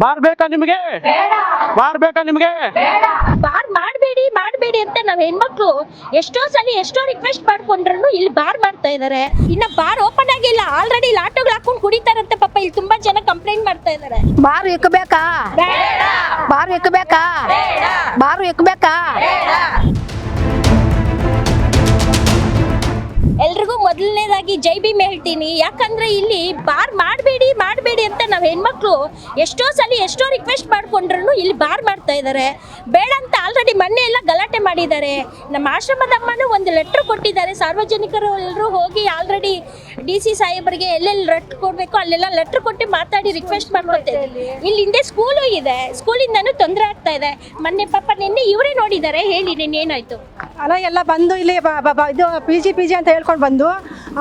Bar ಬೇಕಾ ನಿಮ್ಗೆ? ಮಾಡ್ಬೇಕಾ ಬೇಕಾ ನಿಮ್ಗೆ? ಬಾರ್ ಮಾಡಬೇಡಿ ಮಾಡಬೇಡಿ ಅಂತ ನಾವ್ ಹೆಣ್ಮಕ್ಳು ಎಷ್ಟೋ ಸಲ ಎಷ್ಟೋ ರಿಕ್ವೆಸ್ಟ್ ಮಾಡ್ಕೊಂಡ್ರು ಇಲ್ಲಿ ಬಾರ್ ಮಾಡ್ತಾ ಇದಾರೆ. ಇನ್ನ ಬಾರ್ ಓಪನ್ ಆಗಿಲ್ಲ. ಆಲ್ರೆಡಿ ಲಾಟೋಗಳು ಹಾಕೊಂಡು ಕುಡಿತಾರಂತೆ ಪಾಪ. ಇಲ್ಲಿ ತುಂಬಾ ಜನ ಕಂಪ್ಲೇಂಟ್ ಮಾಡ್ತಾ ಇದಾರೆ. ಬಾರ್ ಇಕ್ಕಬೇಕಾ ಬಾರ್ ಇಕ್ಕಬೇಕಾ ಬಾರ್ ಇಕ್ಕಬೇಕಾ ಮೊದಲನೇದಾಗಿ ಜೈ ಭೀಮ್ ಹೇಳ್ತೀನಿ. ಯಾಕಂದ್ರೆ ಇಲ್ಲಿ ಬಾರ್ ಮಾಡಬೇಡಿ ಮಾಡಬೇಡಿ ಅಂತ ನಾವು ಹೆಣ್ಮಕ್ಳು ಎಷ್ಟೋ ಸಲ ಎಷ್ಟೋ ರಿಕ್ವೆಸ್ಟ್ ಮಾಡ್ಕೊಂಡ್ರು ಇಲ್ಲಿ ಬಾರ್ ಮಾಡ್ತಾ ಇದ್ದಾರೆ ಬೇಡ ಅಂತ ಆಲ್ರೆಡಿ ಮೊನ್ನೆ ಎಲ್ಲ ಗಲಾಟೆ ಮಾಡಿದ್ದಾರೆ ನಮ್ಮ ಆಶ್ರಮದ ಅಮ್ಮನೂ ಒಂದು ಲೆಟ್ರ್ ಕೊಟ್ಟಿದ್ದಾರೆ. ಸಾರ್ವಜನಿಕರು ಎಲ್ಲರೂ ಹೋಗಿ ಆಲ್ರೆಡಿ ಡಿ ಸಿ ಸಾಹೇಬರಿಗೆ ಎಲ್ಲೆಲ್ಲಿ ಲೆಟ್ರ್ ಕೊಡಬೇಕು ಅಲ್ಲೆಲ್ಲ ಲೆಟ್ರ್ ಕೊಟ್ಟು ಮಾತಾಡಿ ರಿಕ್ವೆಸ್ಟ್ ಮಾಡ್ಕೊತೇವೆ ಇಲ್ಲಿ ಹಿಂದೆ ಸ್ಕೂಲು ಇದೆ ಸ್ಕೂಲಿಂದನೂ ತೊಂದರೆ ಆಗ್ತಾ ಇದೆ. ಮೊನ್ನೆ ಪಾಪ ನಿನ್ನೆ ಇವರೇ ನೋಡಿದ್ದಾರೆ. ಹೇಳಿ, ನಿನ್ನೇನಾಯಿತು? ಅಲ್ಲ ಎಲ್ಲ ಬಂದು ಇಲ್ಲಿ ಬ- ಬ- ಬ- ಇದು ಪಿ ಜಿ ಪಿ ಜಿ ಅಂತ ಹೇಳ್ಕೊಂಡು ಬಂದು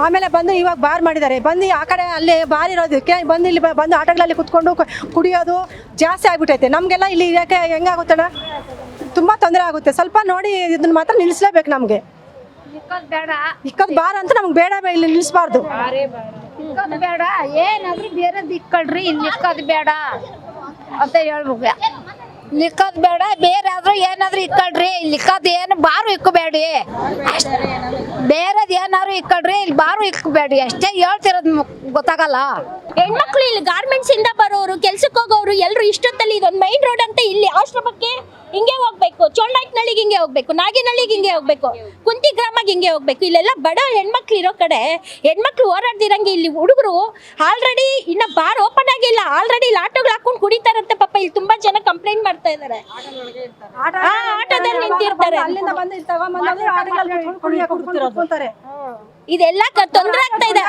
ಆಮೇಲೆ ಬಂದು ಇವಾಗ ಬಾರ್ ಮಾಡಿದ್ದಾರೆ. ಬಂದು ಆ ಕಡೆ ಅಲ್ಲಿ ಬಾರ್ ಇರೋದಕ್ಕೆ ಬಂದು ಇಲ್ಲಿ ಬ- ಬಂದು ಆಟಗಳಲ್ಲಿ ಕುತ್ಕೊಂಡು ಕುಡಿಯೋದು ಜಾಸ್ತಿ ಆಗ್ಬಿಟ್ಟೈತೆ ನಮಗೆಲ್ಲ ಇಲ್ಲಿ ಇರೋಕ್ಕೆ ಹೆಂಗಾಗುತ್ತಣ್ಣ ತುಂಬ ತೊಂದರೆ ಆಗುತ್ತೆ. ಸ್ವಲ್ಪ ನೋಡಿ ಇದನ್ನು ಮಾತ್ರ ನಿಲ್ಲಿಸ್ಲೇಬೇಕು ನಮಗೆ. ಬೇಡ. ಇಕ್ಕದ್ ಬಾರ್ ಅಂತ ನಮ್ಗೆ ಬೇಡ ಇಲ್ಲಿ ನಿಲ್ಲಿಸ್ಬಾರ್ದು ಬೇಡ. ಏನಾದ್ರೂ ಬೇರೆ ಇಕ್ಕಳ್ರಿ ಇಲ್ಲಿ ಇಕ್ಕದ್ ಬೇಡ ಅಂತ ಹೇಳ್ಬೇಕು ಲಿಕ್ಕದ್ ಬೇಡ, ಬೇರೆ ಆದ್ರೂ ಏನಾದ್ರೂ ಇಕ್ಕಳ್ರಿ. ಇಲ್ಲಿ ಇಕ್ಕದ್ ಏನು ಬಾರು ಇಕ್ಕಬೇಡಿ. ಬೇರೆದ್ ಏನಾದ್ರು ಇಕ್ಕಳ್ರಿ ಇಲ್ಲಿ ಬಾರು ಇಕ್ಕಬೇಡಿ. ಅಷ್ಟೇ ಹೇಳ್ತಿರೋದು ಗೊತ್ತಾಗಲ್ಲ. ಹೆಣ್ಮಕ್ಳು ಇಲ್ಲಿ ಗಾರ್ಮೆಂಟ್ಸ್ ಇಂದ ಬರೋರು ಕೆಲ್ಸಕ್ಕೆ ಹೋಗೋರು ಎಲ್ಲರೂ ಇಷ್ಟೊತ್ತಲ್ಲಿ ಇದೊಂದು ಮೈನ್ ರೋಡ್ ಅಂತ ಇಲ್ಲಿ ಆಶ್ರಮಕ್ಕೆ ಹಿಂಗೆ ಹೋಗ್ಬೇಕು. ಚೋಳನಾಯ್ಕನಳ್ಳಿಗೆ ಹಿಂಗೆ ಹೋಗ್ಬೇಕು. ನಾಗಿನಳ್ಳಿಗೆ ಹಿಂಗೆ ಹೋಗ್ಬೇಕು. ಕುಂತಿ ಗ್ರಾಮಕ್ಕೆ ಹಿಂಗೆ ಹೋಗ್ಬೇಕು. ಇಲ್ಲೆಲ್ಲ ಬಡ ಹೆಣ್ಮಕ್ಳು ಇರೋ ಕಡೆ ಹೆಣ್ಮಕ್ಳು ಓಡಾಡ್ದಿರಂಗೆ ಇಲ್ಲಿ ಹುಡುಗರು ಆಲ್ರೆಡಿ ಇನ್ನ ಬಾರ್ ಓಪನ್ ಆಗಿಲ್ಲ. ಆಲ್ರೆಡಿ ಲಾಟೋಗಳು ಹಾಕೊಂಡು ಕುಡಿತಾರಂತೆ ಪಾಪ. ಇಲ್ಲಿ ತುಂಬಾ ಜನ ಕಂಪ್ಲೇಂಟ್ ಮಾಡ್ತಾ ಇದಾರೆ. ಆ, ಆಟೋದಲ್ಲಿ ನಿಂತಿರ್ತಾರೆ. ಇದೆಲ್ಲ ತೊಂದರೆ ಆಗ್ತಾ ಇದೆ.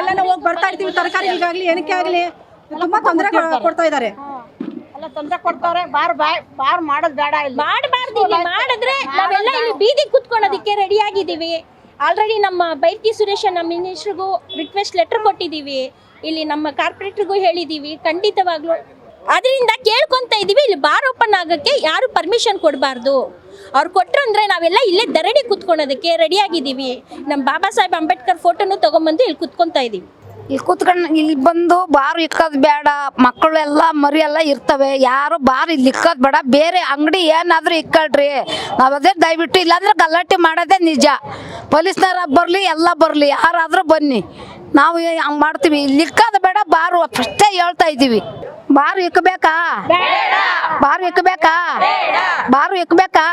ಎಲ್ಲ ಹೋಗಿ ಬರ್ತಾ ಇರ್ತೀವಿ. ತರಕಾರಿಗಾಗ್ಲಿ ಏನಕ್ಕೆ ಆಗ್ಲಿ ತುಂಬಾ ತೊಂದರೆ ಕೊಡ್ತಾ ಇದ್ದಾರೆ. ತೊಂದರೆ ಕೊಡ್ತಾರೆ ಬಾರ್ ಬಾಯ್ ಬಾರ್ ಮಾಡೋದ್ ಬೇಡ ಇಲ್ಲಿ. ಮಾಡಬಾರ್ದು ಇಲ್ಲಿ ಮಾಡಿದ್ರೆ ನಾವೆಲ್ಲ ಇಲ್ಲಿ ಬೀದಿ ಕುತ್ಕೊಳ್ಳೋದಕ್ಕೆ ರೆಡಿ ಆಗಿದ್ದೀವಿ. ಆಲ್ರೆಡಿ ನಮ್ಮ ಬೈರ್ತಿ ಸುರೇಶ ನಮ್ಮ ಮಿನಿಸ್ಟ್ರಿಗೂ ರಿಕ್ವೆಸ್ಟ್ ಲೆಟರ್ ಕೊಟ್ಟಿದ್ದೀವಿ. ಇಲ್ಲಿ ನಮ್ಮ ಕಾರ್ಪೊರೇಟ್ರಿಗೂ ಹೇಳಿದ್ದೀವಿ ಖಂಡಿತವಾಗ್ಲೂ. ಅದರಿಂದ ಕೇಳ್ಕೊಂತ ಇದ್ದೀವಿ ಇಲ್ಲಿ ಬಾರ್ ಓಪನ್ ಆಗೋಕ್ಕೆ ಯಾರು ಪರ್ಮಿಷನ್ ಕೊಡಬಾರ್ದು. ಅವ್ರು ಕೊಟ್ಟರು ಅಂದರೆ ನಾವೆಲ್ಲ ಇಲ್ಲೇ ಧರಣಿ ಕುತ್ಕೊಳೋದಕ್ಕೆ ರೆಡಿಯಾಗಿದ್ದೀವಿ. ನಮ್ಮ ಬಾಬಾ ಸಾಹೇಬ್ ಅಂಬೇಡ್ಕರ್ ಫೋಟೋನು ತೊಗೊಂಬಂದು ಇಲ್ಲಿ ಕುತ್ಕೊತಾ ಇದ್ದೀವಿ ಇಲ್ಲಿ ಕೂತ್ಕೊಂಡು ಇಲ್ಲಿ ಬಂದು ಬಾರು ಇಕ್ಕೋದು ಬೇಡ ಮಕ್ಕಳೆಲ್ಲ ಮರಿ ಎಲ್ಲ ಇರ್ತವೆ. ಯಾರು ಬಾರ್ ಇಲ್ಲಿ ಇಕ್ಕೋದ್ ಬೇಡ. ಬೇರೆ ಅಂಗಡಿ ಏನಾದರೂ ಇಕ್ಕಳ್ರಿ. ನಾವದೇ ಅದೇ ದಯವಿಟ್ಟು ಇಲ್ಲಾಂದ್ರೆ ಗಲಾಟೆ ಮಾಡೋದೇ ನಿಜ. ಪೊಲೀಸ್ನವ್ರ ಬರಲಿ ಎಲ್ಲ ಬರಲಿ. ಯಾರಾದರೂ ಬನ್ನಿ. ನಾವು ಹಂಗೆ ಮಾಡ್ತೀವಿ. ಇಲ್ಲಿ ಇಕ್ಕೋದ್ ಬೇಡ ಬಾರು ಅಷ್ಟೇ ಹೇಳ್ತಾ ಇದ್ದೀವಿ ಬಾರು ಇಕ್ಕಬೇಕಾ ಬಾರು ಇಕ್ಕಬೇಕಾ ಬಾರು ಇಕ್ಕಬೇಕಾ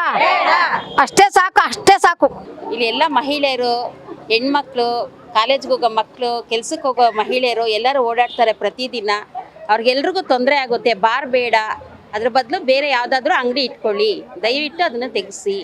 ಅಷ್ಟೇ ಸಾಕು ಅಷ್ಟೇ ಸಾಕು. ಇಲ್ಲಿ ಎಲ್ಲ ಮಹಿಳೆಯರು, ಹೆಣ್ಮಕ್ಳು ಕಾಲೇಜ್ಗೆ ಹೋಗೋ ಮಕ್ಕಳು ಕೆಲ್ಸಕ್ಕೆ ಹೋಗೋ ಮಹಿಳೆಯರು ಎಲ್ಲರೂ ಓಡಾಡ್ತಾರೆ ಪ್ರತಿದಿನ. ಅವ್ರಿಗೆಲ್ರಿಗೂ ತೊಂದರೆ ಆಗುತ್ತೆ, ಬಾರ್ ಬೇಡ. ಅದ್ರ ಬದಲು ಬೇರೆ ಯಾವುದಾದ್ರೂ ಅಂಗಡಿ ಇಟ್ಕೊಳ್ಳಿ. ದಯವಿಟ್ಟು ಅದನ್ನು ತೆಗೆಸಿ.